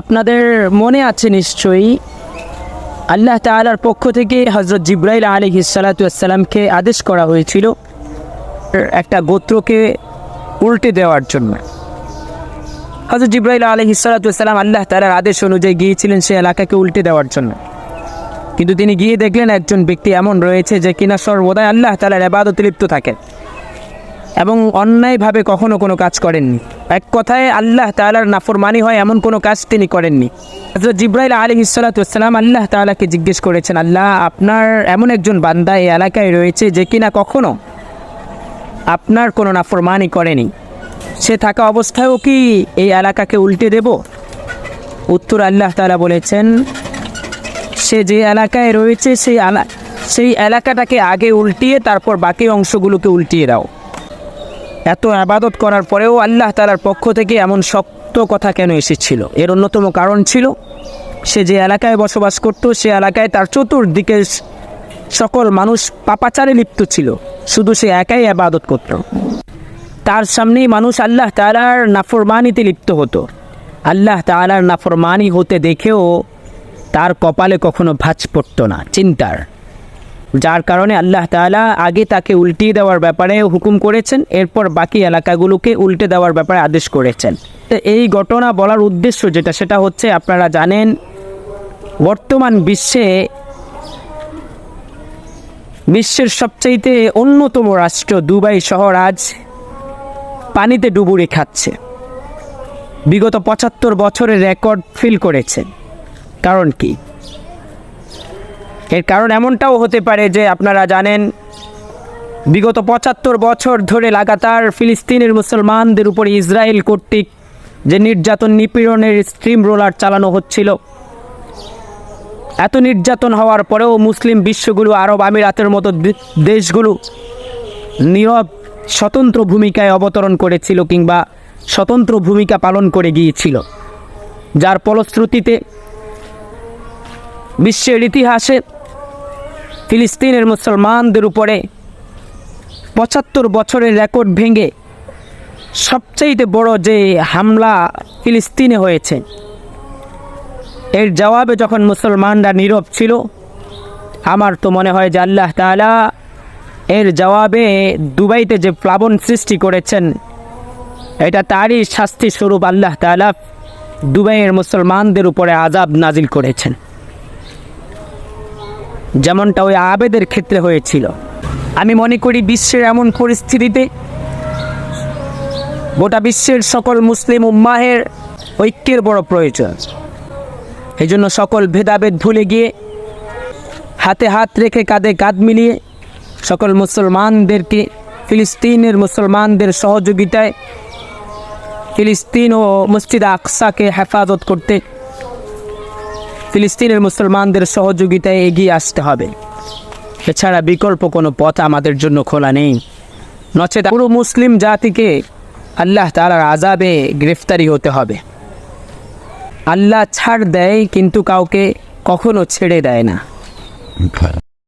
আপনাদের মনে আছে নিশ্চয়ই আল্লাহ তাআলার পক্ষ থেকে হজরত জিব্রাইল আলী হিসালাতামকে আদেশ করা হয়েছিল একটা গোত্রকে উল্টে দেওয়ার জন্য। হজরত জিব্রাইল আলী হিসালাতাম আল্লাহ তালার আদেশ অনুযায়ী গিয়েছিলেন সে এলাকাকে উল্টে দেওয়ার জন্য। কিন্তু তিনি গিয়ে দেখলেন একজন ব্যক্তি এমন রয়েছে যে কিনা সর্বদাই আল্লাহ তালার আবাদতে লিপ্ত থাকেন এবং অন্যায়ভাবে কখনো কোনো কাজ করেননি। এক কথায় আল্লাহ তালার নাফরমানি হয়, এমন কোনো কাজ তিনি করেননি। জিব্রাইল আলী ইসালাতাম আল্লাহ তালাকে জিজ্ঞেস করেছেন, আল্লাহ, আপনার এমন একজন বান্দা এই এলাকায় রয়েছে যে কিনা কখনো আপনার কোনো নাফরমানি করেনি। সে থাকা অবস্থায়ও কি এই এলাকাকে উল্টে দেব? উত্তর আল্লাহ তালা বলেছেন, সে যে এলাকায় রয়েছে, সেই সেই এলাকাটাকে আগে উল্টিয়ে, তারপর বাকি অংশগুলোকে উল্টিয়ে দাও। এত আবাদত করার পরেও আল্লাহ তালার পক্ষ থেকে এমন শক্ত কথা কেন এসেছিল? এর অন্যতম কারণ ছিল, সে যে এলাকায় বসবাস করত, সে এলাকায় তার চতুর্দিকে সকল মানুষ পাপাচারে লিপ্ত ছিল। শুধু সে একাই আবাদত করত। তার সামনেই মানুষ আল্লাহ তালার নাফরমানিতে লিপ্ত হতো। আল্লাহ তালার নাফরমানি হতে দেখেও তার কপালে কখনো ভাঁজ পড়তো না। চিন্তার যার কারণে আল্লাহ তাআলা আগে তাকে উল্টিয়ে দেওয়ার ব্যাপারে হুকুম করেছেন, এরপর বাকি এলাকাগুলোকে উল্টে দেওয়ার ব্যাপারে আদেশ করেছেন। তো এই ঘটনা বলার উদ্দেশ্য যেটা, সেটা হচ্ছে আপনারা জানেন, বর্তমান বিশ্বে বিশ্বের সবচাইতে অন্যতম রাষ্ট্র দুবাই শহর আজ পানিতে ডুবুরি খাচ্ছে। বিগত পঁচাত্তর বছরের রেকর্ড ফিল করেছে। কারণ কি? এর কারণ এমনটাও হতে পারে যে আপনারা জানেন, বিগত পঁচাত্তর বছর ধরে লাগাতার ফিলিস্তিনের মুসলমানদের উপরে ইসরায়েল কর্তৃক যে নির্যাতন নিপীড়নের স্ট্রিম রোলার চালানো হচ্ছিল, এত নির্যাতন হওয়ার পরেও মুসলিম বিশ্বগুলো আরব আমিরাতের মতো দেশগুলো নীরব স্বতন্ত্র ভূমিকায় অবতরণ করেছিল কিংবা স্বতন্ত্র ভূমিকা পালন করে গিয়েছিল, যার ফলশ্রুতিতে বিশ্বের ইতিহাসে ফিলিস্তিনের মুসলমানদের উপরে পঁচাত্তর বছরের রেকর্ড ভেঙে সবচাইতে বড় যে হামলা ফিলিস্তিনে হয়েছে, এর জবাবে যখন মুসলমানরা নীরব ছিল, আমার তো মনে হয় যে আল্লাহ তাআলা এর জবাবে দুবাইতে যে প্লাবন সৃষ্টি করেছেন, এটা তারই শাস্তি স্বরূপ আল্লাহ তাআলা দুবাইয়ের মুসলমানদের উপরে আজাব নাজিল করেছেন। যেমনটা ওই আবেদের ক্ষেত্রে হয়েছিল। আমি মনে করি বিশ্বের এমন পরিস্থিতিতে গোটা বিশ্বের সকল মুসলিম উম্মাহের ঐক্যের বড় প্রয়োজন। এই জন্য সকল ভেদাভেদ ভুলে গিয়ে, হাতে হাত রেখে কাঁধে কাঁধ মিলিয়ে সকল মুসলমানদেরকে, ফিলিস্তিনের মুসলমানদের সহযোগিতায় ফিলিস্তিন ও মসজিদ আকসাকে হেফাজত করতে ফিলিস্তিনের মুসলমানদের সহযোগিতায় এগিয়ে আসতে হবে। এছাড়া বিকল্প কোনো পথ আমাদের জন্য খোলা নেই। নচেত পুরো মুসলিম জাতিকে আল্লাহ তালার আজাবে গ্রেফতারি হতে হবে। আল্লাহ ছাড় দেয় কিন্তু কাউকে কখনো ছেড়ে দেয় না।